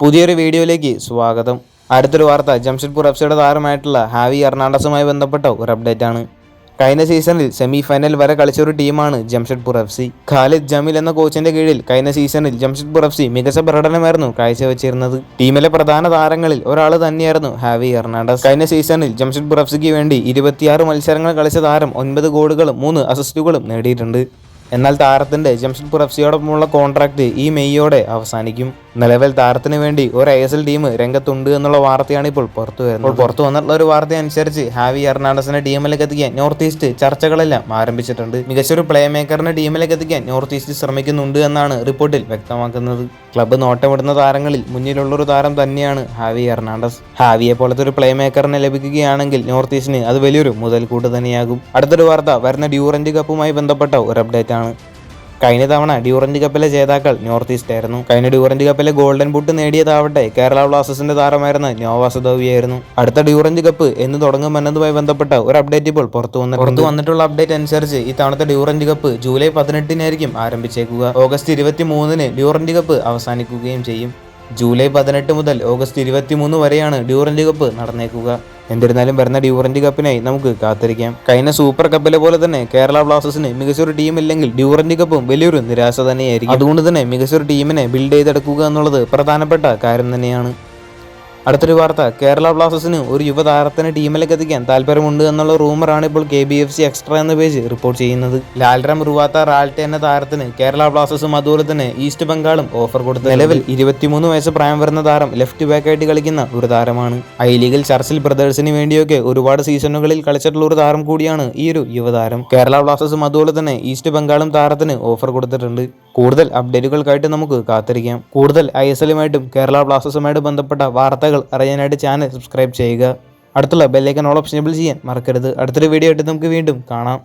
പുതിയൊരു വീഡിയോയിലേക്ക് സ്വാഗതം. അടുത്തൊരു വാർത്ത ജംഷഡ്പൂർ എഫ് സിയുടെ താരമായിട്ടുള്ള ഹാവി എർണാണ്ടസുമായി ബന്ധപ്പെട്ട ഒരു അപ്ഡേറ്റ് ആണ് കഴിഞ്ഞ സീസണിൽ സെമി ഫൈനൽ വരെ കളിച്ച ഒരു ടീമാണ് ജംഷഡ്പൂർ എഫ് സി ഖാലിദ് ജമീൽ എന്ന കോച്ചിന്റെ കീഴിൽ കഴിഞ്ഞ സീസണിൽ ജംഷഡ്പൂർ എഫ് സി മികച്ച പ്രകടനമായിരുന്നു കാഴ്ചവെച്ചിരുന്നത്. ടീമിലെ പ്രധാന താരങ്ങളിൽ ഒരാൾ തന്നെയായിരുന്നു ഹാവി എർണാണ്ടസ് കഴിഞ്ഞ സീസണിൽ ജംഷഡ്പൂർ എഫ് സിക്ക് വേണ്ടി ഇരുപത്തിയാറ് മത്സരങ്ങൾ കളിച്ച താരം ഒൻപത് ഗോളുകളും മൂന്ന് അസിസ്റ്റുകളും നേടിയിട്ടുണ്ട്. എന്നാൽ താരത്തിന്റെ ജംഷഡ്പൂർ എഫ് സിയോടൊപ്പമുള്ള കോൺട്രാക്ട് ഈ മെയ്യോടെ അവസാനിക്കും. നിലവിൽ താരത്തിന് വേണ്ടി ഒരു ഐ എസ് എൽ ടീം രംഗത്തുണ്ട് എന്നുള്ള വാർത്തയാണ് ഇപ്പോൾ പുറത്തു വരുന്നത്. ഇപ്പോൾ പുറത്തു വന്നിട്ടുള്ള ഒരു വാർത്ത അനുസരിച്ച് ഹാവി എർണാണ്ടസിനെ ടീമിലേക്ക് എത്തിക്കാൻ നോർത്ത് ഈസ്റ്റ് ചർച്ചകളെല്ലാം ആരംഭിച്ചിട്ടുണ്ട്. മികച്ചൊരു പ്ലേ മേക്കറിനെ ടീമിലേക്ക് എത്തിക്കാൻ നോർത്ത് ഈസ്റ്റ് ശ്രമിക്കുന്നുണ്ട് എന്നാണ് റിപ്പോർട്ടിൽ വ്യക്തമാക്കുന്നത്. ക്ലബ്ബ് നോട്ടമിടുന്ന താരങ്ങളിൽ മുന്നിലുള്ള ഒരു താരം തന്നെയാണ് ഹാവി എർണാണ്ടസ് ഹാവിയെ പോലത്തെ ഒരു പ്ലേ മേക്കറിനെ ലഭിക്കുകയാണെങ്കിൽ നോർത്ത് ഈസ്റ്റിന് അത് വലിയൊരു മുതൽക്കൂട്ട് തന്നെയാകും. അടുത്തൊരു വാർത്ത വരുന്ന ഡ്യൂറന്റ് കപ്പുമായി ബന്ധപ്പെട്ട ഒരു അപ്ഡേറ്റ് ആണ്. കഴിഞ്ഞ തവണ ഡ്യൂറന്റ് കപ്പിലെ ജേതാക്കൾ നോർത്ത് ഈസ്റ്റ് ആയിരുന്നു. കഴിഞ്ഞ ഡ്യൂറന്റ് കപ്പിലെ ഗോൾഡൻ ബൂട്ട് നേടിയതാവട്ടെ കേരള ബ്ലാസ്റ്റേഴ്സിന്റെ താരമായിരുന്ന നോവാസദോവിയായിരുന്നു അടുത്ത ഡ്യൂറന്റ് കപ്പ് എന്ന് തുടങ്ങുമെന്നതുമായി ബന്ധപ്പെട്ട ഒരു അപ്ഡേറ്റ് ഇപ്പോൾ പുറത്തു വന്നു പുറത്തു വന്നിട്ടുള്ള അപ്ഡേറ്റ് അനുസരിച്ച് ഈ തവണത്തെ ഡ്യൂറന്റ് കപ്പ് ജൂലൈ പതിനെട്ടിനായിരിക്കും ആരംഭിച്ചേക്കുക. ഓഗസ്റ്റ് ഇരുപത്തി മൂന്നിന് ഡ്യൂറന്റ് കപ്പ് അവസാനിക്കുകയും ചെയ്യും. ജൂലൈ പതിനെട്ട് മുതൽ ഓഗസ്റ്റ് ഇരുപത്തിമൂന്ന് വരെയാണ് ഡ്യൂറന്റ് കപ്പ് നടന്നേക്കുക. എന്നിരുന്നാലും വരുന്ന ഡ്യൂറന്റ് കപ്പിനായി നമുക്ക് കാത്തിരിക്കാം. കഴിഞ്ഞ സൂപ്പർ കപ്പിലെ പോലെ തന്നെ കേരള ബ്ലാസ്റ്റേഴ്സിന് മികച്ചൊരു ടീം ഇല്ലെങ്കിൽ ഡ്യൂറന്റ് കപ്പും വലിയൊരു നിരാശ തന്നെയായിരിക്കും. അതുകൊണ്ട് തന്നെ മികച്ചൊരു ടീമിനെ ബിൽഡ് ചെയ്തെടുക്കുക എന്നുള്ളത് പ്രധാനപ്പെട്ട കാര്യം തന്നെയാണ്. അടുത്തൊരു വാർത്ത. കേരള ബ്ലാസ്റ്റേഴ്സിന് ഒരു യുവതാരത്തിന് ടീമിലേക്ക് എത്തിക്കാൻ താല്പര്യമുണ്ട് എന്നുള്ള റൂമറാണ് ഇപ്പോൾ K B F C extra എന്ന പേജ് റിപ്പോർട്ട് ചെയ്യുന്നത്. ലാൽറാം റുവാത്ത റാൾട്ടെ എന്ന താരത്തിന് കേരള ബ്ലാസ്റ്റേഴ്സും അതുപോലെ തന്നെ ഈസ്റ്റ് ബംഗാളും ഓഫർ കൊടുത്തു നിലവിൽ ഇരുപത്തിമൂന്ന് വയസ്സ് പ്രായം വരുന്ന താരം ലെഫ്റ്റ് ബാക്കായിട്ട് കളിക്കുന്ന ഒരു താരമാണ്. ഐ ലീഗിൽ ചർച്ചിൽ ബ്രദേഴ്സിന് വേണ്ടിയൊക്കെ ഒരുപാട് സീസണുകളിൽ കളിച്ചിട്ടുള്ള ഒരു താരം കൂടിയാണ് ഈ ഒരു യുവതാരം. കേരള ബ്ലാസ്റ്റേഴ്സും അതുപോലെ തന്നെ ഈസ്റ്റ് ബംഗാളും താരത്തിന് ഓഫർ കൊടുത്തിട്ടുണ്ട്. കൂടുതൽ അപ്ഡേറ്റുകൾക്കായിട്ട് നമുക്ക് കാത്തിരിക്കാം. കൂടുതൽ ഐ എസ് എല്ലുമായിട്ടും കേരള ബ്ലാസ്റ്റേഴ്സുമായിട്ട് ബന്ധപ്പെട്ട വാർത്തകൾ അറിയാനായിട്ട് ചാനൽ സബ്സ്ക്രൈബ് ചെയ്യുക. അടുത്തുള്ള ബെല്ലൈക്കൺ ഓൾ ഓപ്ഷൻ എബിൾ ചെയ്യാൻ മറക്കരുത്. അടുത്തൊരു വീഡിയോ ആയിട്ട് നമുക്ക് വീണ്ടും കാണാം.